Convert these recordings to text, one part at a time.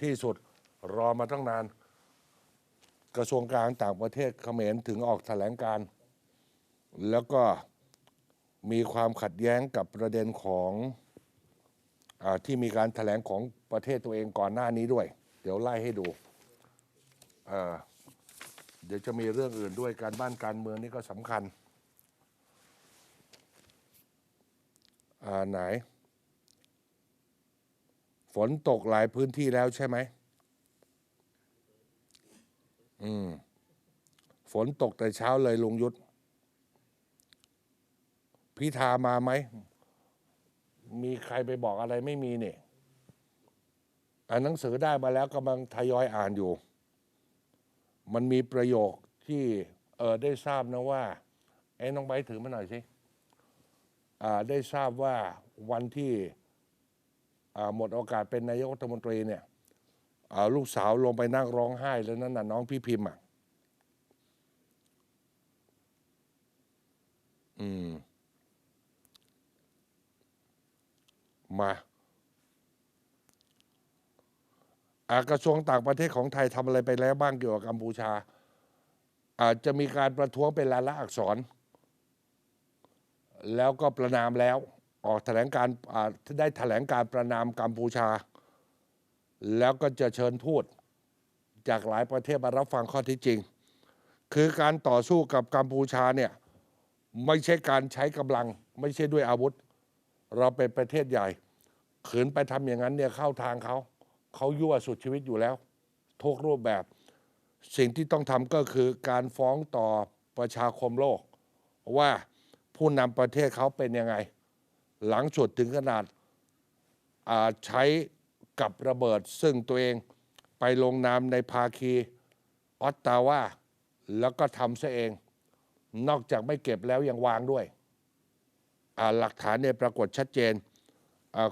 ที่สุดรอมาตั้งนาน กระทรวงการต่างประเทศเขมรถึงออกแถลงการ แล้วก็มีความขัดแย้งกับประเด็นของอที่มีการแถลงของประเทศตัวเองก่อนหน้านี้ด้วย เดี๋ยวไล่ให้ดูเอ่อเดี๋ยวจะมีเรื่องอื่นด้วยการบ้านการเมืองนี่ก็สำคัญ อ่าไหน ฝนตกหลายพื้นที่แล้วใช่ไหม อืม ฝนตกแต่เช้าเลยลุงยุทธพิธามาไหม มีใครไปบอกอะไรไม่มีเนี่ยอ่านหนังสือได้มาแล้วกำลังทยอยอ่านอยู่ มันมีประโยคที่เออได้ทราบนะว่าเอ้น้องใบถือมาหน่อยสิ อ่า ได้ทราบว่าวันที่ หมดโอกาสเป็นนายกรัฐมนตรีเนี่ยลูกสาวลงไปนั่งร้องไห้แล้วนั่นน่ะน้องพี่พิมพ์อะอืมมาอากระทรวงต่างประเทศของไทยทำอะไรไปแล้วบ้างเกี่ยวกับกัมพูชา อาจจะมีการประท้วงเป็นลายลักษณ์อักษร แล้วก็ประนามแล้ว ออกแถลงการได้แถลงการประนามกัมพูชา แล้วก็จะเชิญทูตจากหลายประเทศมารับฟังข้อที่จริง คือการต่อสู้กับกัมพูชาเนี่ยไม่ใช่การใช้กำลัง ไม่ใช่ด้วยอาวุธ เราเป็นประเทศใหญ่ ขืนไปทำอย่างนั้นเนี่ยเข้าทางเขา เขายั่วสุดชีวิตอยู่แล้วทุกรูปแบบ สิ่งที่ต้องทำก็คือการฟ้องต่อประชาคมโลก ว่าผู้นำประเทศเขาเป็นยังไง หลังสุดถึงขนาดาใช้กับระเบิดซึ่งตัวเองไปลงนามในภาคีออตตาวาแล้วก็ทำซะเอง นอกจากไม่เก็บแล้วยังวางด้วย หลักฐานเนี่ยปรากฏชัดเจน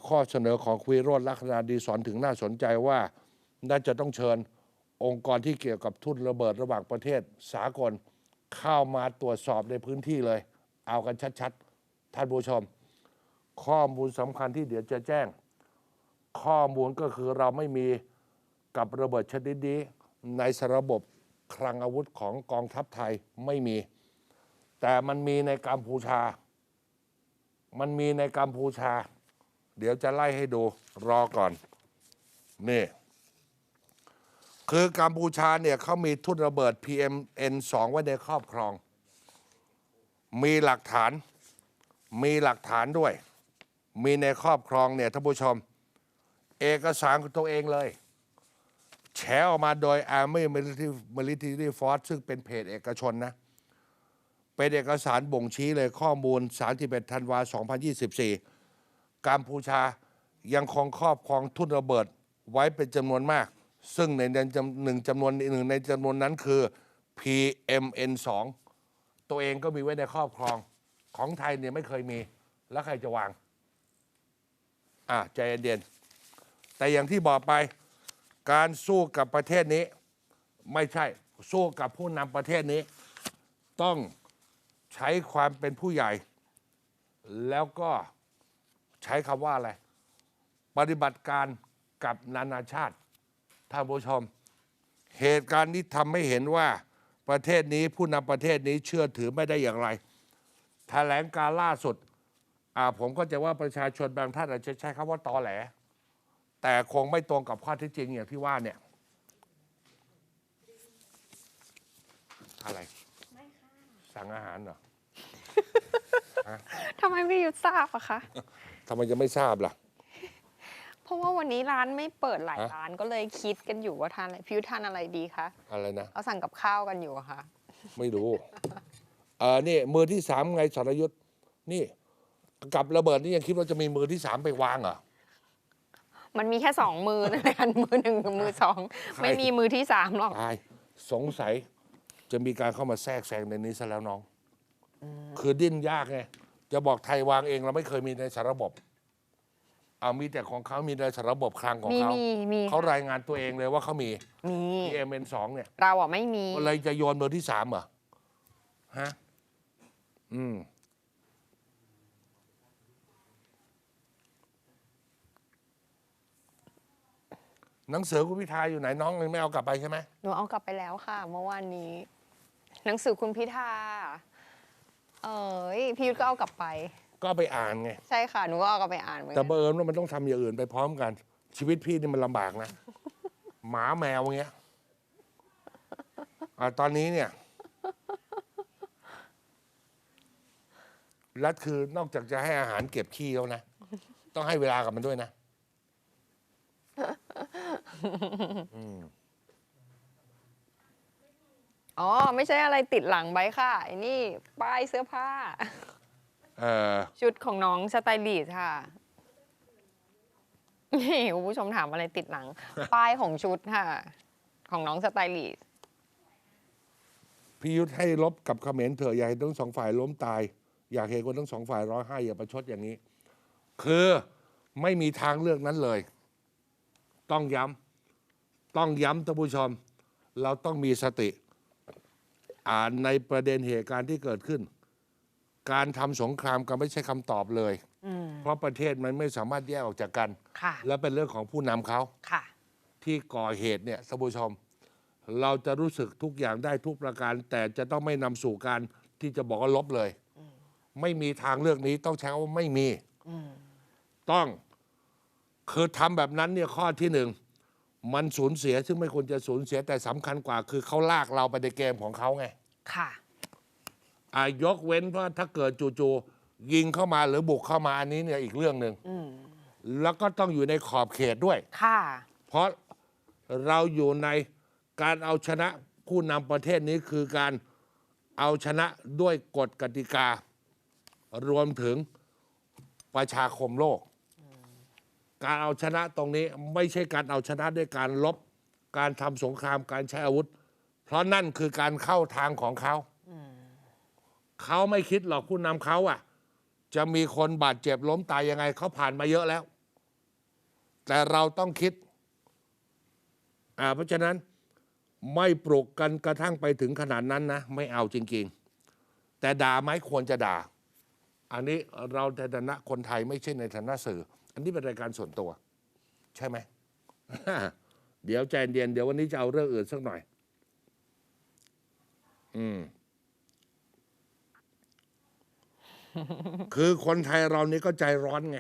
ข้อเสนอของคุยโรดลักษณะดีสอนถึงน่าสนใจว่า น่าจะต้องเชิญองค์กรที่เกี่ยวกับทุนระเบิดระหว่างประเทศสากลเข้ามาตรวจสอบในพื้นที่เลย เอากันชัดๆ ท่านผู้ชม ข้อมูลสำคัญที่เดี๋ยวจะแจ้ง ข้อมูลก็คือเราไม่มีกับระเบิดชนิดนี้ในสระบบคลังอาวุธของกองทัพไทยไม่มี แต่มันมีในกัมพูชา มันมีในกัมพูชา เดี๋ยวจะไล่ให้ดูรอก่อน นี่ คือกัมพูชาเนี่ยเขามีทุ่นระเบิด PMN2 ไว้ในครอบครอง มีหลักฐาน มีหลักฐานด้วย มีในครอบครองเนี่ยท่านผู้ชม เอกสารของตัวเองเลย แฉออกมาโดย Army Military Force ซึ่งเป็นเพจเอกชนนะ เป็นเอกสารบ่งชี้เลยข้อมูล 31 ธันวา 2024 กัมพูชายังคงครอบครองทุ่นระเบิดไว้เป็นจำนวนมาก ซึ่งในในจำหนึ่งจำนวนหนึ่งในจำนวนนั้นคือ PMN2 ตัวเองก็มีไว้ในครอบครองของไทยเนี่ยไม่เคยมี แล้วใครจะวาง อะใจเย็นๆแต่อย่างที่บอกไป การสู้กับประเทศนี้ ไม่ใช่สู้กับผู้นำประเทศนี้ ต้องใช้ความเป็นผู้ใหญ่ แล้วก็ใช้คำว่าอะไร ปฏิบัติการกับนานาชาติท่านผู้ชม เหตุการณ์นี้ทำให้เห็นว่าประเทศนี้ผู้นำประเทศนี้เชื่อถือไม่ได้อย่างไรแถลงการล่าสุด อ่าผมก็จะว่าประชาชนบางท่านอาจจะใช้คำว่าตอแหล แต่คงไม่ตรงกับข้อเที่จริงอย่างที่ว่าเนี่ย อะไร สั่งอาหารเหรอทำไมพี่ยุทธทราบอะคะทำไมจะไม่ทราบล่ะ เพราะว่าวันนี้ร้านไม่เปิดหลายฮะ ร้านก็เลยคิดกันอยู่ว่าทานอะไรพี่ยุทธทานอะไรดีคะอะไรนะเราสั่งกับข้าวกันอยู่อะค่ะ ไม่รู้ เออนี่มือที่สามไงสรยุทธ์นี่ กับระเบิดนี่ยังคิดว่าจะมีมือที่สามไปวางเหรอ มันมีแค่สองมือในการมือหนึ่งกับมือสองใคร ไม่มีมือที่สามหรอก ตายสงสัยจะมีการเข้ามาแทรกแซงในนี้ซะแล้วน้อง คือดิ้นยากไง จะบอกไทยวางเองเราไม่เคยมีในสารระบบ เอามีแต่ของเขามีในสารระบบคลังของมีเขามีมีเขารายงานตัวเองเลยว่าเขามี มี PMN สองเนี่ยเราอะไม่มีเลยจะโยนมือที่สามเหรอฮะ อืม หนังสือคุณพิธาอยู่ไหนน้องยังไม่เอากลับไปใช่ไหมหนูเอากลับไปแล้วค่ะ เมื่อวานนี้ หนังสือคุณพิธาเอ้ยพี่ยุทธก็เอากลับไป ก็เอาไปอ่านไง ใช่ค่ะหนูก็เอากลับไปอ่านเหมือนแต่กันบังเอิญว่ามันต้องทำอย่างอื่นไปพร้อมกัน ชีวิตพี่นี่มันลำบากนะ หมาแมวเงี้ยอะตอนนี้เนี่ยรัฐคือนอกจากจะให้อาหารเก็บขี้แล้วนะ ต้องให้เวลากับมันด้วยนะ อืมอ๋อ ไม่ใช่อะไรติดหลังไว้ค่ะไอ้นี่ ป้ายเสื้อผ้า เออชุดของน้องสไตลิสต์ค่ะ นี่คุณผู้ชมถามอะไรติดหลัง ป้ายของชุดค่ะ ของน้องสไตลิสต์พี่ยุทธให้ลบกับเขมรเถอะอย่าให้ทั้งสองฝ่ายล้มตาย อยากเห็นคนทั้งสองฝ่ายร้องไห้อย่าประชดอย่างนี้ คือไม่มีทางเลือกนั้นเลย ต้องย้ำ ต้องย้ำท่านผู้ชม เราต้องมีสติ อ่านในประเด็นเหตุการณ์ที่เกิดขึ้น การทำสงครามก็ไม่ใช่คำตอบเลยอืมเพราะประเทศมันไม่สามารถแยกออกจากกัน ค่ะและเป็นเรื่องของผู้นำเขา ค่ะ ที่ก่อเหตุเนี่ยท่านผู้ชม เราจะรู้สึกทุกอย่างได้ทุกประการ แต่จะต้องไม่นำสู่การที่จะบอกว่าลบเลย ไม่มีทางเลือกนี้ต้องใช้คำว่าไม่มีอืมต้อง คือทำแบบนั้นเนี่ยข้อที่หนึ่ง มันสูญเสียซึ่งไม่ควรจะสูญเสียแต่สำคัญกว่า คือเขาลากเราไปในเกมของเขาไงค่ะอายกเว้นเพราะถ้าเกิดจู่ๆยิงเข้ามาหรือบุกเข้ามาอันนี้เนี่ยอีกเรื่องหนึ่งอืมแล้วก็ต้องอยู่ในขอบเขตด้วย ค่ะ เพราะเราอยู่ในการเอาชนะผู้นำประเทศนี้คือการเอาชนะด้วยกฎกติกา รวมถึงประชาคมโลก การเอาชนะตรงนี้ไม่ใช่การเอาชนะด้วยการลบ การทำสงครามการใช้อาวุธ เพราะนั่นคือการเข้าทางของเขา เขาไม่คิดหรอกผู้นำเขาอะ จะมีคนบาดเจ็บล้มตายยังไงเขาผ่านมาเยอะแล้ว แต่เราต้องคิดอ่าเพราะฉะนั้นไม่ปลุกกันกระทั่งไปถึงขนาดนั้นนะ ไม่เอาจริง ๆ แต่ด่าไหมควรจะด่า อันนี้เราในฐานะคนไทยไม่ใช่ในฐานะสื่อ อันนี้เป็นรายการส่วนตัว ใช่ไหม เดี๋ยวใจเย็นเดี๋ยววันนี้จะเอาเรื่องอื่นสักหน่อย อืม คือคนไทยเรานี่ก็ใจร้อนไง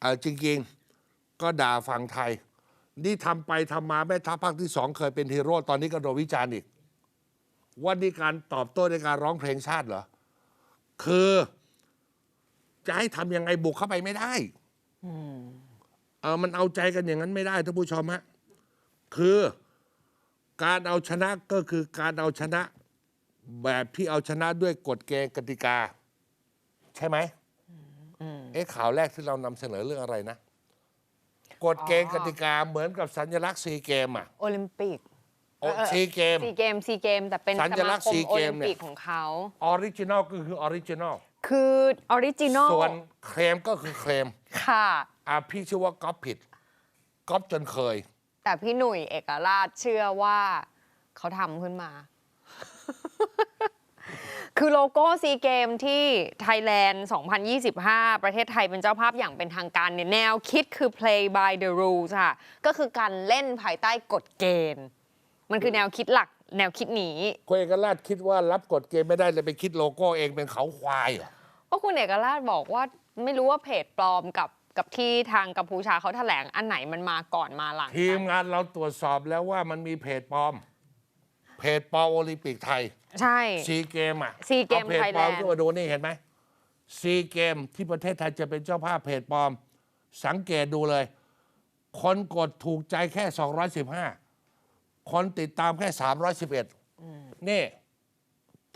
เอาจริง ๆ ก็ด่าฝั่งไทย นี่ทำไปทำมาแม่ทัพภาคที่สองเคยเป็นฮีโร่ตอนนี้ก็โดนวิจารณ์อีกว่านี่การตอบโต้ในการร้องเพลงชาติเหรอ คือ จะให้ทำยังไงบุกเข้าไปไม่ได้ เออมันเอาใจกันอย่างนั้นไม่ได้ท่านผู้ชมฮะคือการเอาชนะก็คือการเอาชนะ แบบที่เอาชนะด้วยกฎเกณฑ์กติกา ใช่ไหมเอ๊ะข่าวแรกที่เรานำเสนอเรื่องอะไรนะกฎเกณฑ์กติกาเหมือนกับสัญลักษณ์ซีเกมอะโอลิมปิกโอเออซีเกมซีเกมซีเกมแต่เป็นสัญลักษณ์สมาคม SEA โอลิ Games มเนี่ยปิกของเขาออริจินอลก็คือออริจินอล คือออริจินอลส่วนเคลมก็คือเคลมค่ะอะพี่เชื่อว่าก๊อปผิดก๊อปจนเคย แต่พี่หนุ่ยเอกราชเชื่อว่าเขาทำขึ้นมา คือโลโก้ซีเกมที่ไทยแลนด์ 2025 ประเทศไทยเป็นเจ้าภาพอย่างเป็นทางการเนี่ยแนวคิดคือ play by the rules ค่ะ ก็คือการเล่นภายใต้กฎเกณฑ์ มันคือแนวคิดหลักแนวคิดนี้คุณเอกราชคิดว่ารับกฎเกณฑ์ไม่ได้เลยไปคิดโลโก้เองเป็นเขาควายเหรอ ก็คุณเอกราชบอกว่าไม่รู้ว่าเพจปลอมกับกับที่ทางกัมพูชาเขาแถลงอันไหนมันมาก่อนมาหลังทีมกันงานเราตรวจสอบแล้วว่ามันมีเพจปลอม เพจปลอมโอลิมปิกไทย ใช่ซีเกมอะ SEA Games อาเพจปลอม Thailand ขึ้นมาดูนี่เห็นไหมซีเกมที่ประเทศไทยจะเป็นเจ้าภาพเพจปลอม สังเกตดูเลย คนกดถูกใจแค่ 215 คนติดตามแค่ 311นี่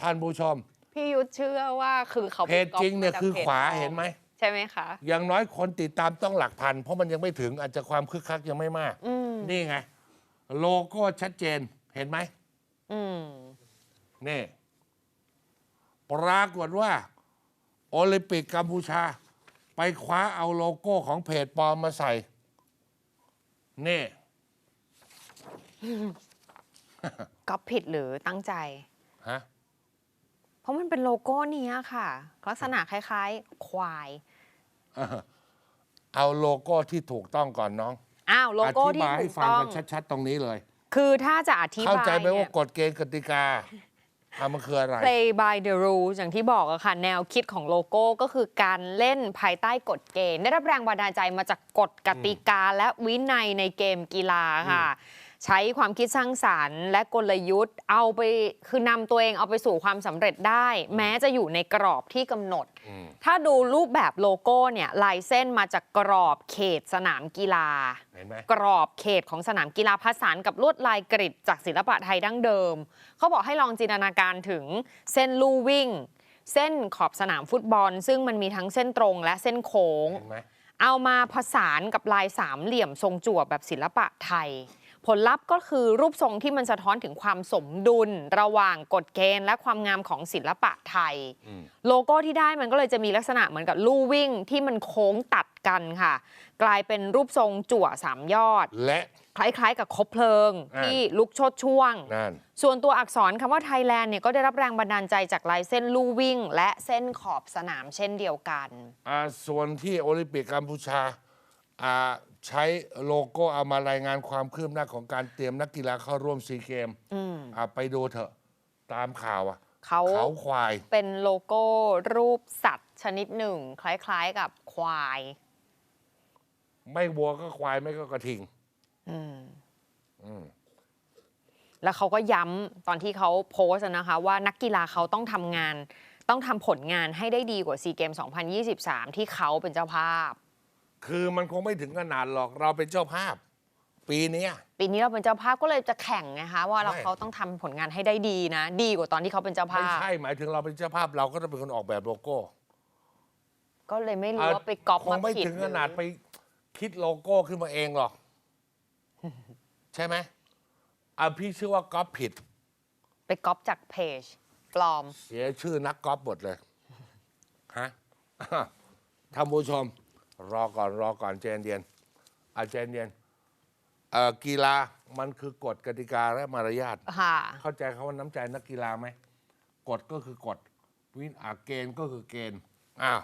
ท่านผู้ชม พี่ยุทธเชื่อว่าคือเขาเพจจริงเนี่ยก๊ปคือมจกพจขวาปลอมเห็นไหมใช่ไหมคะอย่างน้อยคนติดตามต้องหลักพัน เพราะมันยังไม่ถึงอาจจะความคึกคักยังไม่มากอืมนี่ไง โลโก้ชัดเจนเห็นไหมอืมนี่ปรากฏว่า โอลิมปิกกัมพูชา ไปคว้าเอาโลโก้ของเพจปลอมมาใส่ นี่ก็ผิดหรือตั้งใจ ฮะเพ ราะมันเป็นโลโก้เนี้ยค่ะ ลักษณะคล้าย ๆ ควาย เอาโลโก้ที่ถูกต้องก่อนน้องอ้าวโลอโก้ธิที่บายให้ถูกฟังต้องกันชัด ๆ ตรงนี้เลย คือถ้าจะอธิเข้าบายใจไหมเนี่ว่ายกฎเกณฑ์กติกาอะมันคืออะไร play by the rules อย่างที่บอกอะค่ะ แนวคิดของโลโก้ก็คือการเล่นภายใต้กฎเกณฑ์ ได้รับแรงบันดาลใจมาจากกฎกติกาและวินัยในเกมกีฬาค่ะ ใช้ความคิดสร้างสารรค์ และกลยุทธ์ เอาไปคือนำตัวเองเอาไปสู่ความสำเร็จได้ แม้จะอยู่ในกรอบที่กำหนดอืมถ้าดูรูปแบบโลโก้เนี่ยลายเส้นมาจากกรอบเขตสนามกีฬาเห็นไหมกรอบเขตของสนามกีฬาผสานกับลวดลายกริดจากศิลปะไทยดั้งเดิม เขาบอกให้ลองจินตนาการถึงเส้นลู่วิ่ง เส้นขอบสนามฟุตบอล ซึ่งมันมีทั้งเส้นตรงและเส้นโค้งเห็นไหมเอามาผสานกับลายสามเหลี่ยมทรงจั่วแบบศิลปะไทย ผลลัพธ์ก็คือรูปทรงที่มันสะท้อนถึงความสมดุล ระหว่างกฎเกณฑ์ และความงามของศิลปะไทยอืมโลโก้ที่ได้มันก็เลยจะมีลักษณะเหมือนกับลู่วิ่งที่มันโค้งตัดกันค่ะ กลายเป็นรูปทรงจั่วสามยอด และคล้ายๆ กับคบเพลิงอ่าที่ลุกโชดช่วงนั่นส่วนตัวอักษรคำว่าไทยแลนด์เนี่ยก็ได้รับแรงบันดาลใจจากลายเส้นลู่วิ่ง และเส้นขอบสนามเช่นเดียวกันอ่าส่วนที่โอลิมปิกกัมพูชาอ่า ใช้โลโก้เอามารายงานความคืบหน้าของการเตรียมนักกีฬาเข้าร่วมซีเกมอืมอ่าไปดูเถอะตามข่าวอะเขาเขาควาย เป็นโลโก้รูปสัตว์ชนิดหนึ่ง คล้ายๆกับควาย ไม่วัวก็ควายไม่ก็กระทิง อืม อืม แล้วเขาก็ย้ำตอนที่เขาโพสต์อะนะคะ ว่านักกีฬาเขาต้องทำงาน ต้องทำผลงานให้ได้ดีกว่าซีเกม 2023 ที่เขาเป็นเจ้าภาพ คือมันคงไม่ถึงขนาดหรอกเราเป็นเจ้าภาพ ปีเนี้ย ปีนี้เราเป็นเจ้าภาพก็เลยจะแข่งไงคะว่าเราใช่เขาต้องทำผลงานให้ได้ดีนะ ดีกว่าตอนที่เขาเป็นเจ้าไม่ภาพ ใช่หมายถึงเราเป็นเจ้าภาพเราก็ต้องเป็นคนออกแบบโลโก้ก็เลยไม่รู้ว่าไปก๊อปคงมาไม่ผิดถึงขนาดไปคิดโลโก้ขึ้นมาเองหรอก ใช่ไหมอะพี่เชื่อว่าก๊อปผิด ไปก๊อปจากเพจ ปลอม เสียชื่อนักกอล์ฟหมดเลย ฮะ ท่านผู้ชม รอก่อนรอก่อนเจนเย็นอาเจนเย็นเอ่อกีฬามันคือกฎกติกาและมารยาทค่ะ เข้าใจคำว่าน้ำใจนักกีฬาไหมกฎก็คือกฎวินอาเกณฑ์ก็คือเกณฑ์อ้าว